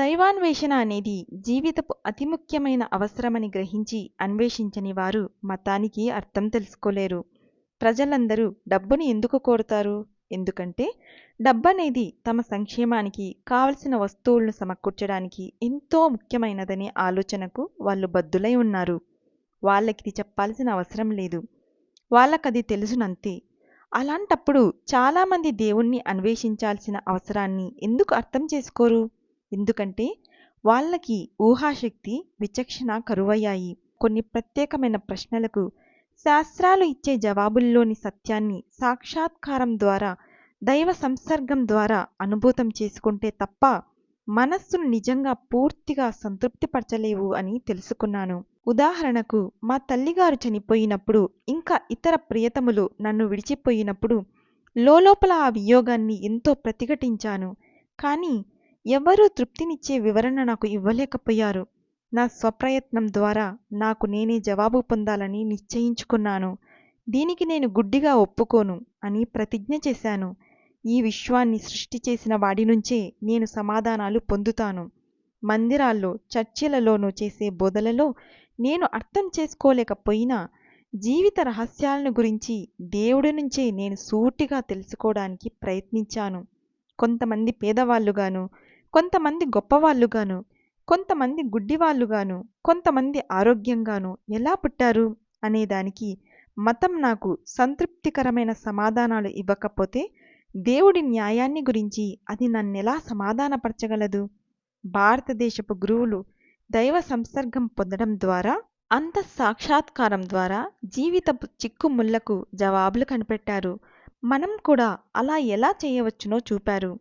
దైవాన్వేషణ అనేది జీవితపు అతి ముఖ్యమైన అవసరమని గ్రహించి అన్వేషించని వారు మతానికి అర్థం తెలుసుకోలేరు. ప్రజలందరూ డబ్బుని ఎందుకు కోరుతారు? ఎందుకంటే డబ్బనేది తమ సంక్షేమానికి కావలసిన వస్తువులను సమకూర్చడానికి ఎంతో ముఖ్యమైనదనే ఆలోచనకు వాళ్ళు బద్దులై ఉన్నారు. వాళ్ళకిది చెప్పాల్సిన అవసరం లేదు. వాళ్ళకది తెలుసునంతే. అలాంటప్పుడు చాలామంది దేవుణ్ణి అన్వేషించాల్సిన అవసరాన్ని ఎందుకు అర్థం చేసుకోరు? ఎందుకంటే వాళ్ళకి ఊహాశక్తి విచక్షణ కరువయ్యాయి. కొన్ని ప్రత్యేకమైన ప్రశ్నలకు శాస్త్రాలు ఇచ్చే జవాబుల్లోని సత్యాన్ని సాక్షాత్కారం ద్వారా దైవ సంసర్గం ద్వారా అనుభూతం చేసుకుంటే తప్ప మనస్సును నిజంగా పూర్తిగా సంతృప్తిపరచలేవు అని తెలుసుకున్నాను. ఉదాహరణకు మా తల్లిగారు చనిపోయినప్పుడు ఇంకా ఇతర ప్రియతములు నన్ను విడిచిపోయినప్పుడు లోపల ఆ వియోగాన్ని ఎంతో ప్రతిఘటించాను. కానీ ఎవరూ తృప్తినిచ్చే వివరణ నాకు ఇవ్వలేకపోయారు. నా స్వప్రయత్నం ద్వారా నాకు నేనే జవాబు పొందాలని నిశ్చయించుకున్నాను. దీనికి నేను గుడ్డిగా ఒప్పుకోను అని ప్రతిజ్ఞ చేశాను. ఈ విశ్వాన్ని సృష్టి చేసిన వాడి నుంచే నేను సమాధానాలు పొందుతాను. మందిరాల్లో చర్చిలలోనూ చేసే బోధలలో నేను అర్థం చేసుకోలేకపోయినా జీవిత రహస్యాలను గురించి దేవుడి నుంచే నేను సూటిగా తెలుసుకోవడానికి ప్రయత్నించాను. కొంతమంది పేదవాళ్ళుగాను కొంతమంది గొప్పవాళ్ళుగాను కొంతమంది గుడ్డివాళ్ళుగాను కొంతమంది ఆరోగ్యంగాను ఎలా పుట్టారు అనేదానికి మతం నాకు సంతృప్తికరమైన సమాధానాలు ఇవ్వకపోతే దేవుడి న్యాయాన్ని గురించి అది నన్నెలా సమాధానపరచగలదు? భారతదేశపు గురువులు దైవ సంసర్గం పొందడం ద్వారా అంత సాక్షాత్కారం ద్వారా జీవితపు చిక్కుముళ్ళకు జవాబులు కనిపెట్టారు. మనం కూడా అలా ఎలా చేయవచ్చునో చూపారు.